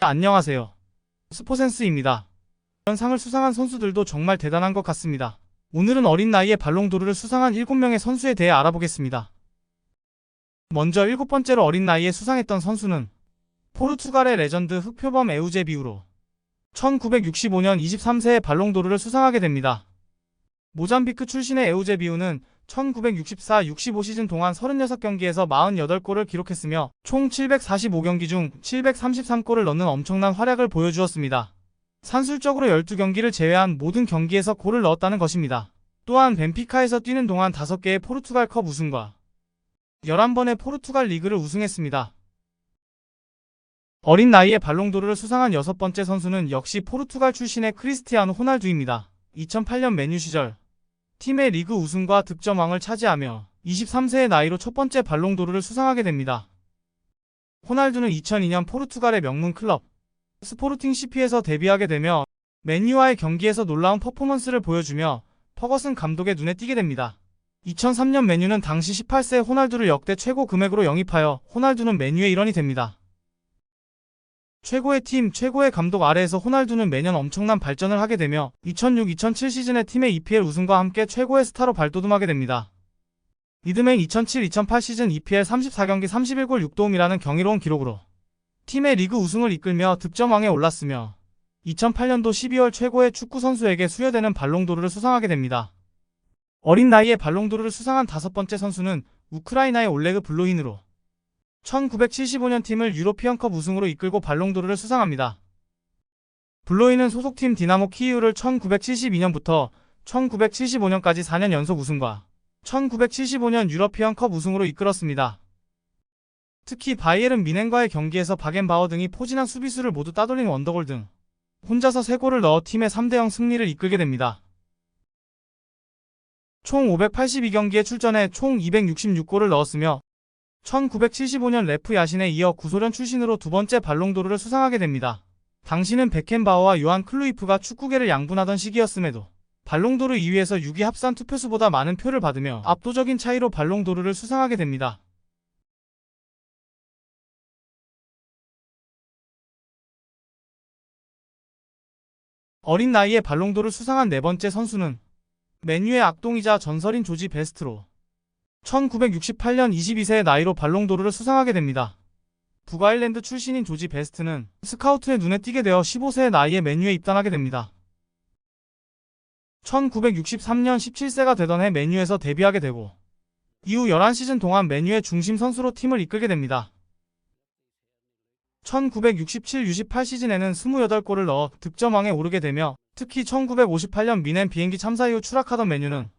안녕하세요. 스포센스입니다. 이런 상을 수상한 선수들도 정말 대단한 것 같습니다. 오늘은 어린 나이에 발롱도르를 수상한 7명의 선수에 대해 알아보겠습니다. 먼저 일곱 번째로 어린 나이에 수상했던 선수는 포르투갈의 레전드 흑표범 에우제 비우로 1965년 23세에 발롱도르를 수상하게 됩니다. 모잠비크 출신의 에우제 비우는 1964-65 시즌 동안 36경기에서 48골을 기록했으며 총 745경기 중 733골을 넣는 엄청난 활약을 보여주었습니다. 산술적으로 12경기를 제외한 모든 경기에서 골을 넣었다는 것입니다. 또한 벤피카에서 뛰는 동안 5개의 포르투갈컵 우승과 11번의 포르투갈 리그를 우승했습니다. 어린 나이에 발롱도르를 수상한 여섯 번째 선수는 역시 포르투갈 출신의 크리스티아노 호날두입니다. 2008년 메뉴 시절 팀의 리그 우승과 득점왕을 차지하며 23세의 나이로 첫 번째 발롱도르를 수상하게 됩니다. 호날두는 2002년 포르투갈의 명문 클럽 스포르팅 CP에서 데뷔하게 되며 맨유와의 경기에서 놀라운 퍼포먼스를 보여주며 퍼거슨 감독의 눈에 띄게 됩니다. 2003년 맨유는 당시 18세 호날두를 역대 최고 금액으로 영입하여 호날두는 맨유의 일원이 됩니다. 최고의 팀, 최고의 감독 아래에서 호날두는 매년 엄청난 발전을 하게 되며 2006-2007 시즌에 팀의 EPL 우승과 함께 최고의 스타로 발돋움하게 됩니다. 이듬해 2007-2008 시즌 EPL 34경기 31골 6도움이라는 경이로운 기록으로 팀의 리그 우승을 이끌며 득점왕에 올랐으며 2008년도 12월 최고의 축구 선수에게 수여되는 발롱도르를 수상하게 됩니다. 어린 나이에 발롱도르를 수상한 다섯 번째 선수는 우크라이나의 올레그 블로인으로 1975년 팀을 유로피언컵 우승으로 이끌고 발롱도르를 수상합니다. 블로인은 소속팀 디나모 키이우를 1972년부터 1975년까지 4년 연속 우승과 1975년 유러피언컵 우승으로 이끌었습니다. 특히 바이에른 미넨과의 경기에서 바겐바워 등이 포진한 수비수를 모두 따돌린 원더골 등 혼자서 3골을 넣어 팀의 3대0 승리를 이끌게 됩니다. 총 582경기에 출전해 총 266골을 넣었으며 1975년 레프 야신에 이어 구소련 출신으로 두 번째 발롱도르를 수상하게 됩니다. 당시는 베켄바워와 요한 클루이프가 축구계를 양분하던 시기였음에도 발롱도르 2위에서 6위 합산 투표수보다 많은 표를 받으며 압도적인 차이로 발롱도르를 수상하게 됩니다. 어린 나이에 발롱도르를 수상한 네 번째 선수는 맨유의 악동이자 전설인 조지 베스트로 1968년 22세의 나이로 발롱도르를 수상하게 됩니다. 북아일랜드 출신인 조지 베스트는 스카우트의 눈에 띄게 되어 15세의 나이에 맨유에 입단하게 됩니다. 1963년 17세가 되던 해 맨유에서 데뷔하게 되고 이후 11시즌 동안 맨유의 중심 선수로 팀을 이끌게 됩니다. 1967-68 시즌에는 28골을 넣어 득점왕에 오르게 되며 특히 1958년 미넨 비행기 참사 이후 추락하던 맨유는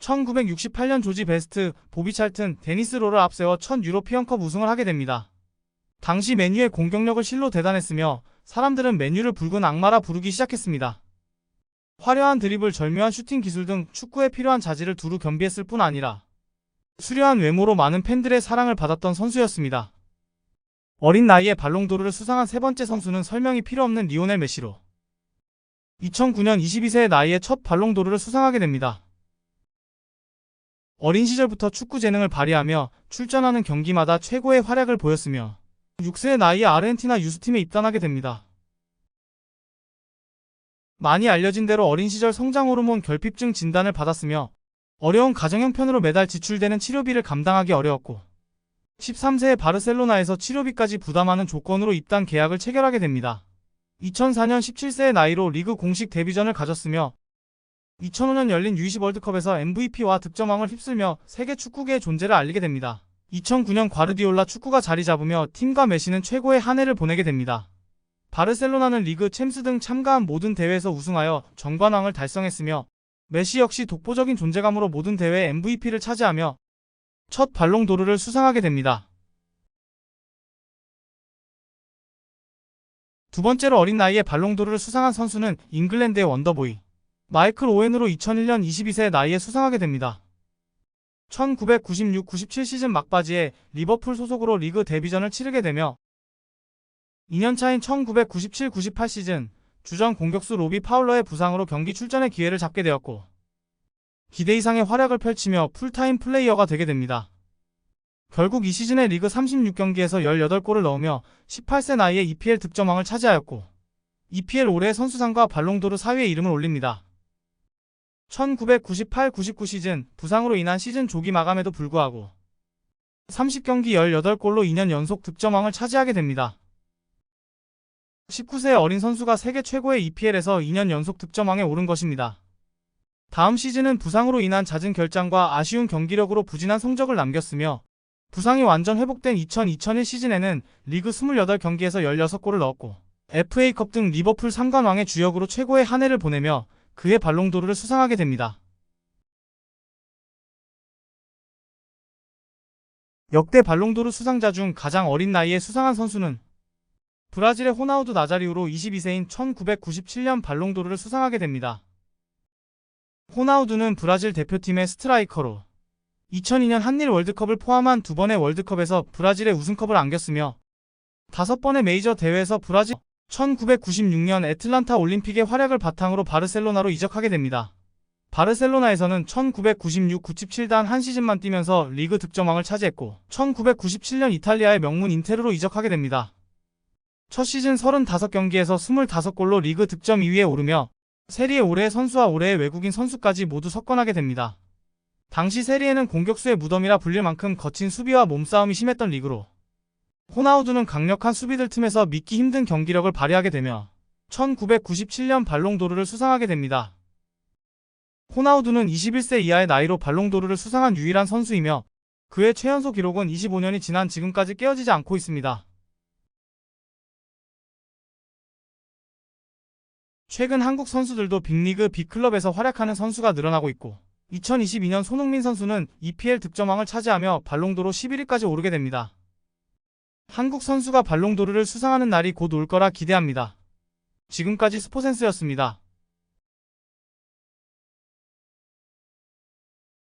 1968년 조지 베스트, 보비 찰튼, 데니스 로를 앞세워 첫 유로피언컵 우승을 하게 됩니다. 당시 맨유의 공격력을 실로 대단했으며 사람들은 맨유를 붉은 악마라 부르기 시작했습니다. 화려한 드리블, 절묘한 슈팅 기술 등 축구에 필요한 자질을 두루 겸비했을 뿐 아니라 수려한 외모로 많은 팬들의 사랑을 받았던 선수였습니다. 어린 나이에 발롱도르를 수상한 세 번째 선수는 설명이 필요 없는 리오넬 메시로 2009년 22세의 나이에 첫 발롱도르를 수상하게 됩니다. 어린 시절부터 축구 재능을 발휘하며 출전하는 경기마다 최고의 활약을 보였으며 6세의 나이에 아르헨티나 유스팀에 입단하게 됩니다. 많이 알려진 대로 어린 시절 성장 호르몬 결핍증 진단을 받았으며 어려운 가정 형편으로 매달 지출되는 치료비를 감당하기 어려웠고 13세에 바르셀로나에서 치료비까지 부담하는 조건으로 입단 계약을 체결하게 됩니다. 2004년 17세의 나이로 리그 공식 데뷔전을 가졌으며 2005년 열린 U20 월드컵에서 MVP와 득점왕을 휩쓸며 세계 축구계의 존재를 알리게 됩니다. 2009년 과르디올라 축구가 자리 잡으며 팀과 메시는 최고의 한 해를 보내게 됩니다. 바르셀로나는 리그 챔스 등 참가한 모든 대회에서 우승하여 정관왕을 달성했으며 메시 역시 독보적인 존재감으로 모든 대회 MVP를 차지하며 첫 발롱도르를 수상하게 됩니다. 두 번째로 어린 나이에 발롱도르를 수상한 선수는 잉글랜드의 원더보이 마이클 오웬으로 2001년 22세 나이에 수상하게 됩니다. 1996-97 시즌 막바지에 리버풀 소속으로 리그 데뷔전을 치르게 되며 2년 차인 1997-98 시즌 주전 공격수 로비 파울러의 부상으로 경기 출전의 기회를 잡게 되었고 기대 이상의 활약을 펼치며 풀타임 플레이어가 되게 됩니다. 결국 이 시즌에 리그 36경기에서 18골을 넣으며 18세 나이에 EPL 득점왕을 차지하였고 EPL 올해 선수상과 발롱도르 사위에 이름을 올립니다. 1998-99 시즌 부상으로 인한 시즌 조기 마감에도 불구하고 30경기 18골로 2년 연속 득점왕을 차지하게 됩니다. 19세 어린 선수가 세계 최고의 EPL에서 2년 연속 득점왕에 오른 것입니다. 다음 시즌은 부상으로 인한 잦은 결장과 아쉬운 경기력으로 부진한 성적을 남겼으며 부상이 완전 회복된 2000-2001 시즌에는 리그 28경기에서 16골을 넣었고 FA컵 등 리버풀 3관왕의 주역으로 최고의 한 해를 보내며 그해 발롱도르를 수상하게 됩니다. 역대 발롱도르 수상자 중 가장 어린 나이에 수상한 선수는 브라질의 호나우두 나자리우로 22세인 1997년 발롱도르를 수상하게 됩니다. 호나우두는 브라질 대표팀의 스트라이커로 2002년 한일 월드컵을 포함한 두 번의 월드컵에서 브라질의 우승컵을 안겼으며 다섯 번의 메이저 대회에서 브라질 1996년 애틀란타 올림픽의 활약을 바탕으로 바르셀로나로 이적하게 됩니다. 바르셀로나에서는 1996-97단 한 시즌만 뛰면서 리그 득점왕을 차지했고 1997년 이탈리아의 명문 인테르로 이적하게 됩니다. 첫 시즌 35경기에서 25골로 리그 득점 2위에 오르며 세리에 올해의 선수와 올해의 외국인 선수까지 모두 석권하게 됩니다. 당시 세리에는 공격수의 무덤이라 불릴 만큼 거친 수비와 몸싸움이 심했던 리그로 호나우두는 강력한 수비들 틈에서 믿기 힘든 경기력을 발휘하게 되며 1997년 발롱도르를 수상하게 됩니다. 호나우두는 21세 이하의 나이로 발롱도르를 수상한 유일한 선수이며 그의 최연소 기록은 25년이 지난 지금까지 깨어지지 않고 있습니다. 최근 한국 선수들도 빅리그 빅클럽에서 활약하는 선수가 늘어나고 있고 2022년 손흥민 선수는 EPL 득점왕을 차지하며 발롱도르 11위까지 오르게 됩니다. 한국 선수가 발롱도르를 수상하는 날이 곧 올 거라 기대합니다. 지금까지 스포센스였습니다.